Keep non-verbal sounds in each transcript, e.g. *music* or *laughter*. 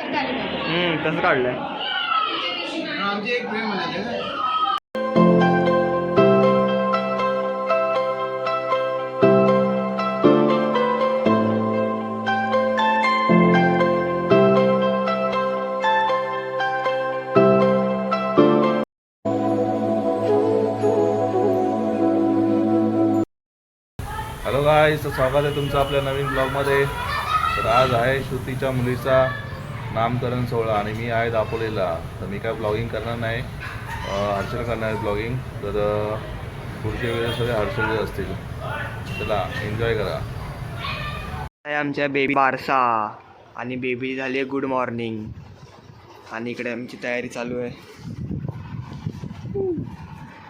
हम्म कसं काढलंय. आमची एक फ्रेंड म्हणाले. हॅलो तर स्वागत आहे तुमचं आपल्या नवीन ब्लॉगमध्ये तर आज आहे श्रुतीच्या मुलीचा नामकरण सोहळा आणि मी आहे दापोलीला. तर मी काय ब्लॉगिंग करणार नाही. अं, हर्षल करणार आहे ब्लॉगिंग तर अं, पुढचे वेळेस सगळे हर्षलचे असतील. चला एन्जॉय करा. आहे आमच्या बेबी बारसा. आणि बेबी झाली आहे गुड मॉर्निंग आणि इकडे आमची तयारी चालू आहे.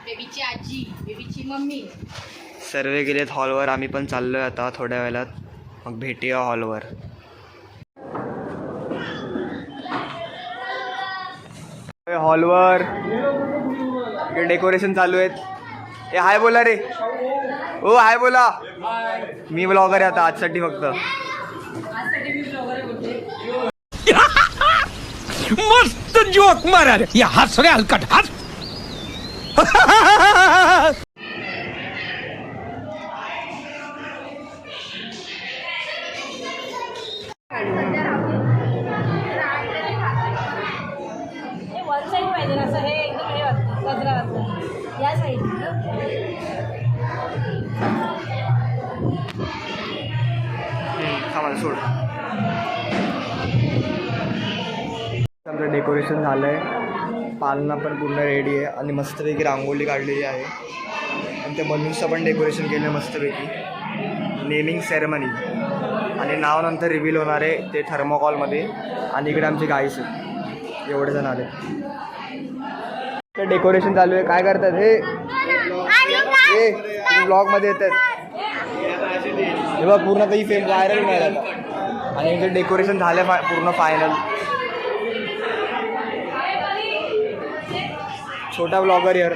बेबीची आजी बेबीची मम्मी. सर्व गेलेत हॉलवर आम्ही पण चाललोय आता थोड्या वेळात. मग भेटूया हॉलवर हॉलवर इकडे डेकोरेशन चालू आहेत. ए हाय बोला रे. ओ हाय बोला. मी ब्लॉगर आहे आता आजसाठी फक्त. मस्त जोक मारा रे. या हलकट हस *laughs* डेकोरेशन झालं आहे पालना पण पूर्ण रेडी आहे आणि मस्तपैकी रांगोळी काढलेली आहे. आणि ते बलून्सचं पण डेकोरेशन केलं आहे मस्तपैकी. नेमिंग सेरेमनी आणि नाव नंतर रिव्हील होणार आहे ते थर्मोकॉलमध्ये आणि इकडे आमचे गाईस आहेत. एवढे जण आले ते डेकोरेशन चालू आहे. काय करतात हे? हे ब्लॉगमध्ये येतात तेव्हा पूर्ण काही फेम व्हायरल मिळाला आणि इथे डेकोरेशन झालं फा पूर्ण फायनल छोटा ब्लॉगर यार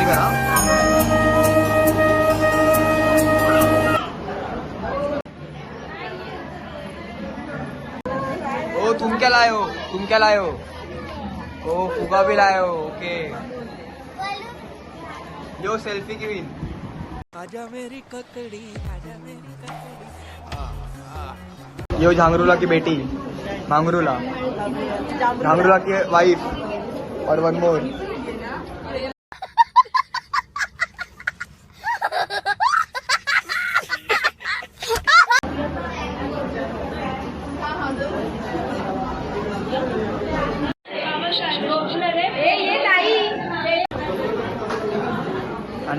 तैयारी करा। ओ तुम क्या लाए हो? तुम क्या लाए हो? ओ फुगा भी लाए हो ओके। यो सेल्फी की भी आजा मेरी ककड़ी आजा मेरी ककड़ी। यो झांगरूला की बेटी झांगरूला झांगरूला की वाइफ और वन मोर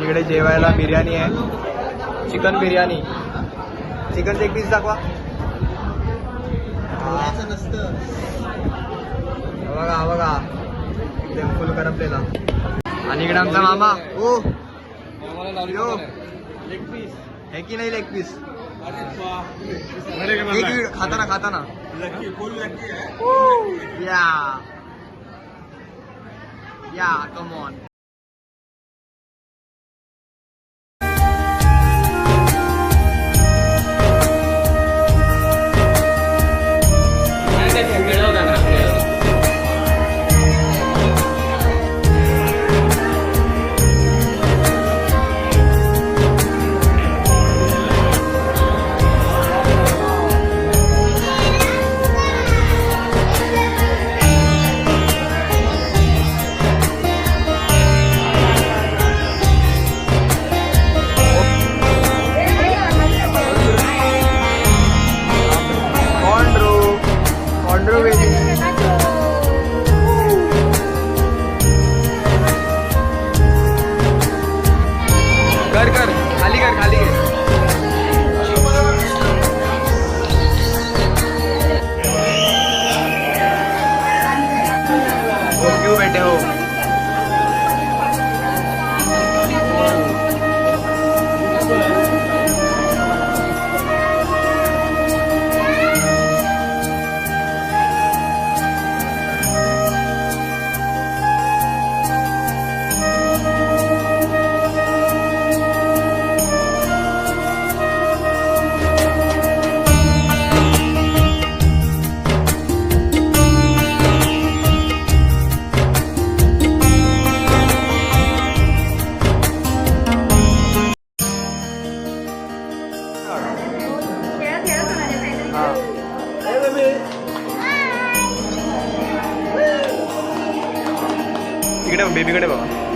आणि इकडे जेवायला बिर्याणी आहे. चिकन बिर्याणी. चिकनचे एक पीस दाखवा. असं नसतं. बघा बघा एकदम फुल करपलेला आणि इकडे आमचा मामा. ओ. यो. है की नाही लेग पीस एक खाताना खाताना. या या कम इकडे बेबीकडे बघा.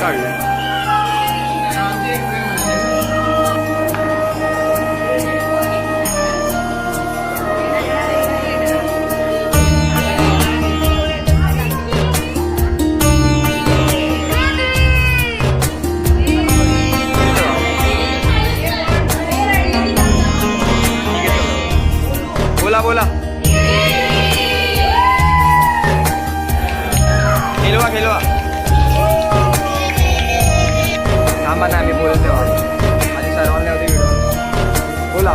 कसं काढलंय आमची एक फ्रेंड म्हणाली बोला बोला खेलवा खेलवा सामान आम्ही बोलतो आणि सर्वांना एवढे व्हिडिओ बोला